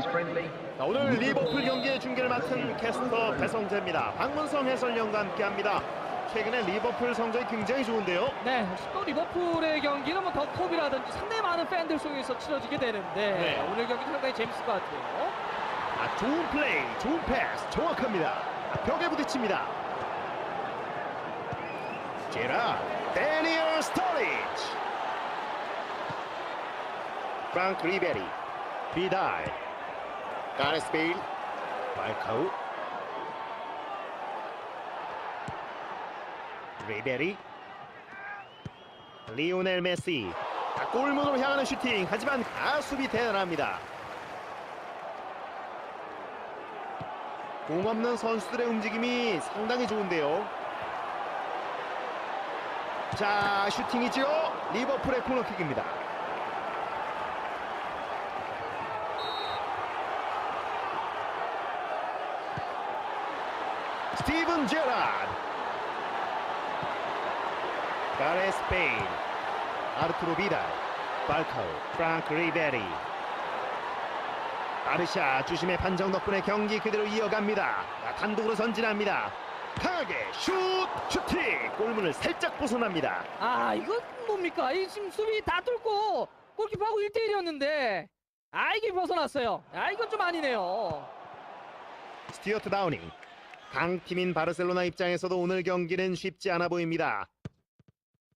자, 오늘 리버풀 경기의 중계를 맡은 캐스터 배성재입니다. 박문성 해설위원과 함께합니다. 최근에 리버풀 성적이 굉장히 좋은데요. 네, 또 리버풀의 경기는 뭐 덕컵이라든지 상당히 많은 팬들 속에서 치러지게 되는데 네. 오늘 경기 상당히 재밌을 것 같아요. 아, 좋은 플레이, 좋은 패스, 정확합니다. 아, 벽에 부딪힙니다. 제라, 데니얼 스토리지. 프랑크 리베리, 비달, 가레스 베일, 발카우, 리베리, 리오넬 메시. 아, 골문으로 향하는 슈팅. 하지만 가수비 대단합니다. 공 없는 선수들의 움직임이 상당히 좋은데요. 자, 슈팅이죠. 리버풀의 코너킥입니다. 스티븐 제라드. 가레스 베인. 아르투로 비달. 발카우. 프랑크 리베리. 아르샤 주심의 판정 덕분에 경기 그대로 이어갑니다. 아, 단독으로 전진합니다. 강하게 슛! 슈팅! 골문을 살짝 벗어납니다. 아, 이거 뭡니까? 이 지금 수비 다 뚫고 골키퍼하고 1대1이었는데 아, 이게 벗어났어요. 아, 이건 좀 아니네요. 스티어트 다우닝. 강팀인 바르셀로나 입장에서도 오늘 경기는 쉽지 않아 보입니다.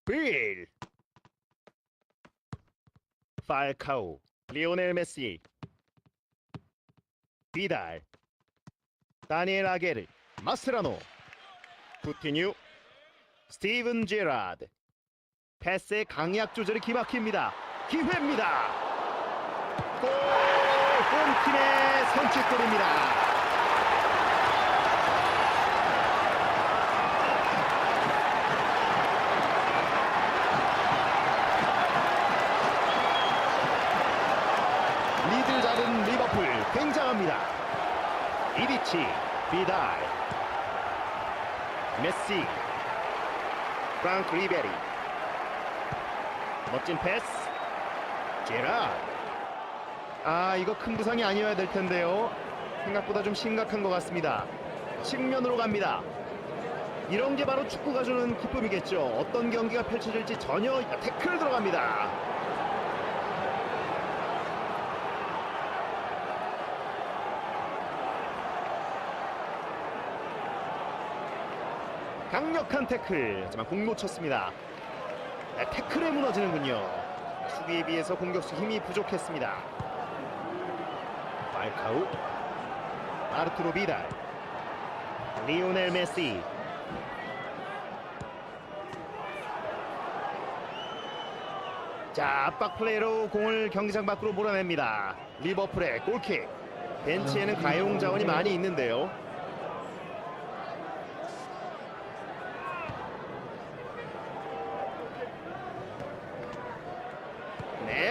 빌! 팔카우. 리오넬 메시. 비달. 다니엘 아게르. 마스라노. 쿠티뉴. 스티븐 제라드. 패스의 강약 조절이 기막힙니다. 기회입니다. 골! 홈팀의 선취골입니다. 리드를 잡은 리버풀 굉장합니다. 이리치, 비달, 메시, 프랑크 리베리, 멋진 패스, 제라. 아 이거 큰 부상이 아니어야 될 텐데요. 생각보다 좀 심각한 것 같습니다. 측면으로 갑니다. 이런 게 바로 축구가 주는 기쁨이겠죠. 어떤 경기가 펼쳐질지 전혀 태클 들어갑니다. 강력한 태클. 하지만 공 놓쳤습니다. 네, 태클에 무너지는군요. 수비에 비해서 공격수 힘이 부족했습니다. 말카우 아르투로 비달 리오넬 메시. 자 압박 플레이로 공을 경기장 밖으로 몰아냅니다. 리버풀의 골킥. 벤치에는 가용 자원이 많이 있는데요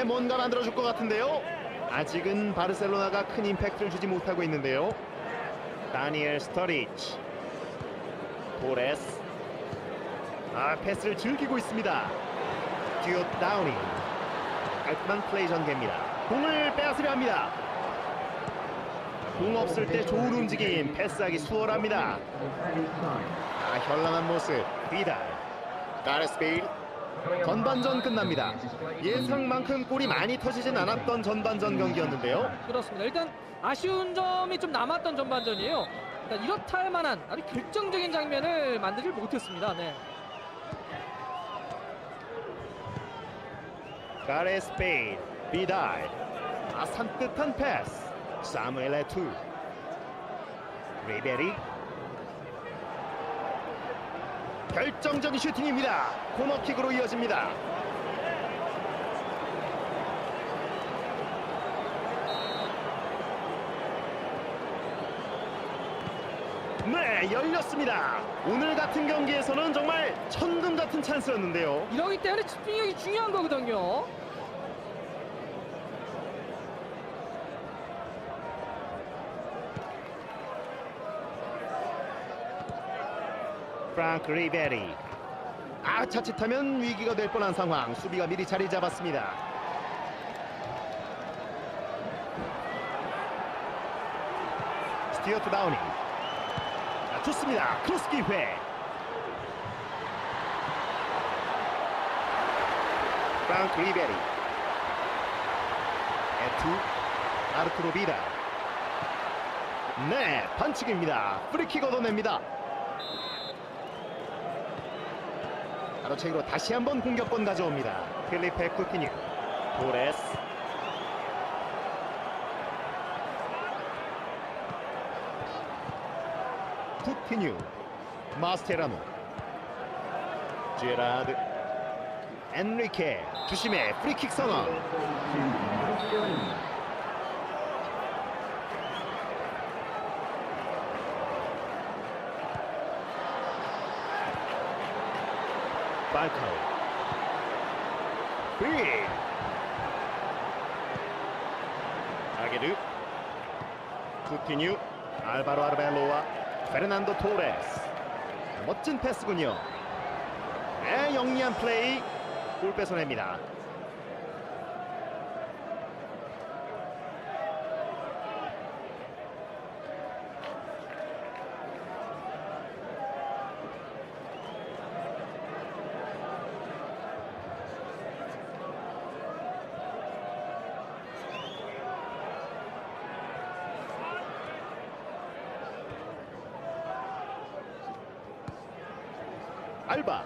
네, 뭔가 만들어줄 것 같은데요. 아직은 바르셀로나가 큰 임팩트를 주지 못하고 있는데요. 다니엘 스터리치, 토레스, 아 패스를 즐기고 있습니다. 듀오 다우닝, 깔끔한 플레이 전개입니다. 공을 빼앗으려 합니다. 공 없을 때 좋은 움직임, 패스하기 수월합니다. 아 현란한 모습, 비달, 가레스 베일, 전반전 끝납니다. 예상만큼 골이 많이 터지진 않았던 전반전 경기였는데요. 그렇습니다. 일단 아쉬운 점이 좀 남았던 전반전이에요. 그러니까 이렇다 할 만한 아주 결정적인 장면을 만들지 못했습니다. 네. 가레스 베일, 비달, 아 산뜻한 패스, 사무엘 에투, 리베리, 결정적인 슈팅입니다. 코너킥으로 이어집니다. 네, 열렸습니다. 오늘 같은 경기에서는 정말 천금 같은 찬스였는데요. 이러기 때문에 집중력이 중요한 거거든요. 프랑크 리베리 아 자칫하면 위기가 될 뻔한 상황 수비가 미리 자리 잡았습니다 스티어트 다우닝. 자, 좋습니다. 크로스 기회. 프랑크 리베리. 에투. 아르투로 비다. 네, 반칙입니다. 프리킥 얻어냅니다. 가로채기로 다시 한번 공격권 가져옵니다. 필리페 쿠티뉴. 도레스. 쿠티뉴. 마스테라노. 제라드. 엔리케. 주심의 프리킥 선언. 발카우. 빅. 아게르. 쿠티뉴. 알바로 아르벨로와 페르난도 토레스. 멋진 패스군요. 네, 영리한 플레이. 골 뺏어냅니다. 알바.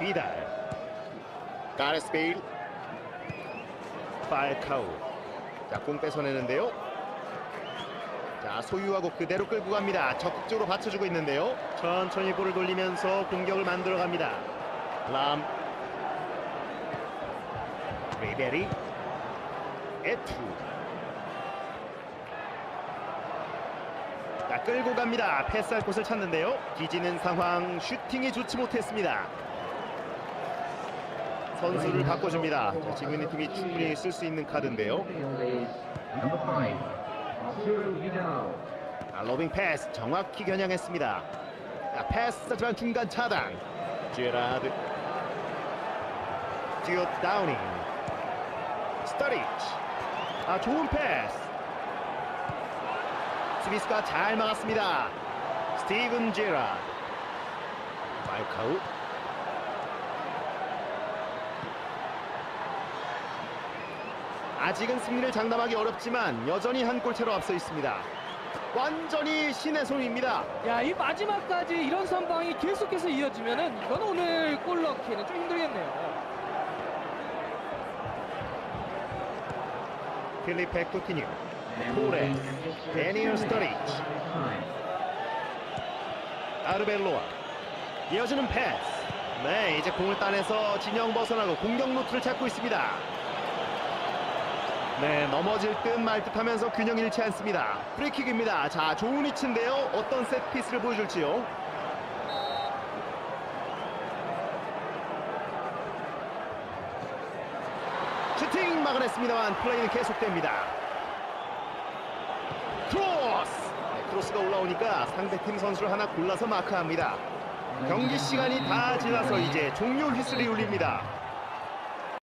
비달. 가레스 베일. 팔카우. 자, 공 뺏어내는데요. 자, 소유하고 그대로 끌고 갑니다. 적극적으로 받쳐주고 있는데요. 천천히 볼을 돌리면서 공격을 만들어 갑니다. 람. 리베리. 에투. 끌고 갑니다. 패스할 곳을 찾는데요. 뒤지는 상황, 슈팅이 좋지 못했습니다. 선수를 바꿔줍니다. 자, 지금 있는 팀이 충분히 쓸 수 있는 카드인데요. 자, 로빙 패스 정확히 겨냥했습니다. 자, 패스 하지만 중간 차단. 제라드. 듀어 다우닝. 스터리치. 아, 좋은 패스. 수비수가 잘 막았습니다. 스티븐 제라. 말카우. 아직은 승리를 장담하기 어렵지만 여전히 한 골차로 앞서 있습니다. 완전히 신의 손입니다. 야, 이 마지막까지 이런 선방이 계속해서 이어지면은 이건 오늘 골 넣기는 좀 힘들겠네요. 필리페 쿠티뉴, Daniel Sturridge. time. 아르벨로아 이어지는 패스. 네, 이제 공을 따내서 진영 벗어나고 공격 루트를 찾고 있습니다. 네, 넘어질 듯 말 듯하면서 균형 잃지 않습니다. 프리킥입니다. 자, 좋은 위치인데요. 어떤 세트 피스를 보여줄지요. 슈팅 막아냈습니다만 플레이는 계속됩니다. 크로스! 네, 크로스가 올라오니까 상대팀 선수를 하나 골라서 마크합니다. 경기 시간이 다 지나서 이제 종료 휘슬이 울립니다.